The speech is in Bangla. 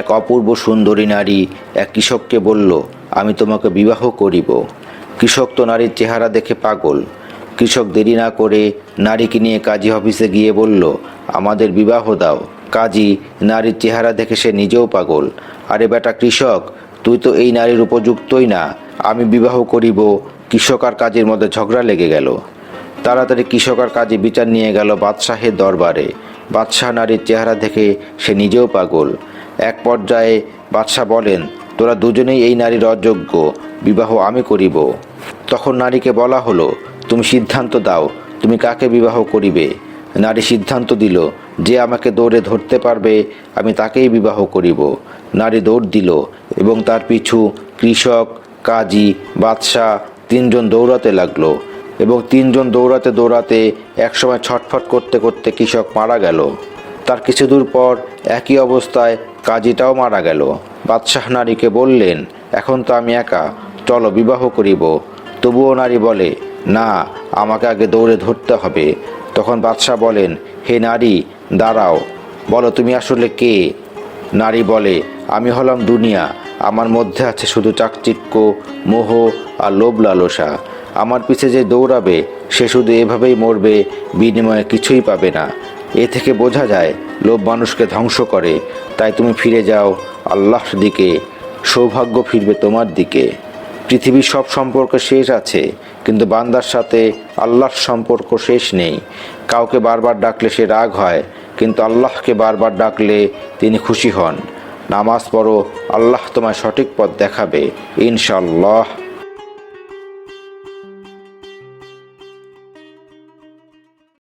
এক অপূর্ব সুন্দরী নারী এক কৃষককে বলল, আমি তোমাকে বিবাহ করিব। কৃষক তো নারীর চেহারা দেখে পাগল। কৃষক দেরি না করে নারীকে নিয়ে কাজী অফিসে গিয়ে বলল, আমাদের বিবাহ দাও। কাজী নারীর চেহারা দেখে সে নিজেও পাগল। আরে বেটা কৃষক, তুই তো এই নারীর উপযুক্তই না। আমি বিবাহ করিব। কৃষক আর কাজীর মধ্যে ঝগড়া লেগে গেল। তাড়াতাড়ি কৃষক আর কাজী বিচার নিয়ে গেল বাদশাহের দরবারে। বাদশাহ নারীর চেহারা দেখে সে নিজেও পাগল। এক পর্যায়ে বাদশাহ বলেন, তোরা দুজনেই এই নারীর অযোগ্য, বিবাহ আমি করিব। তখন নারীকে বলা হলো, তুমি সিদ্ধান্ত দাও, তুমি কাকে বিবাহ করিবে? নারী সিদ্ধান্ত দিল, যে আমাকে দৌড়ে ধরতে পারবে, আমি তাকেই বিবাহ করিব। নারী দৌড় দিল এবং তার পিছু কৃষক, কাজী, বাদশাহ তিনজন দৌড়াতে লাগল এবং তিনজন দৌড়াতে দৌড়াতে একসময় ছটফট করতে করতে কৃষক মারা গেল। তার কিছু দূর পর একই অবস্থায় কাজীটাও মারা গেল। বাদশাহ নারীকে বললেন, এখন তো আমি একা, চলো বিবাহ করিব। তবুও নারী বলে, না, আমাকে আগে দৌড়ে ধরতে হবে। তখন বাদশাহ বলেন, হে নারী, দাঁড়াও। বলো, তুমি আসলে কে? নারী বলে, আমি হলাম দুনিয়া, আমার মধ্যে আছে শুধু চাকচিক্য, মোহ আর লোভ লালসা। আমার পিছে যে দৌড়াবে, সে শুধু এভাবেই মরবে, বিনিময়ে কিছুই পাবে না। এ থেকে বোঝা যায়, লোভ মানুষকে ধ্বংস করে। তাই তুমি ফিরে যাও আল্লাহর দিকে, সৌভাগ্য ফিরবে তোমার দিকে। পৃথিবীর সব সম্পর্ক শেষ আছে, কিন্তু বান্দার সাথে আল্লাহর সম্পর্ক শেষ নেই। কাউকে বারবার ডাকলে সে রাগ হয়, কিন্তু আল্লাহকে বারবার ডাকলে তিনি খুশি হন। নামাজ পড়ো, আল্লাহ তোমায় সঠিক পথ দেখাবে। ইনশাল্লাহ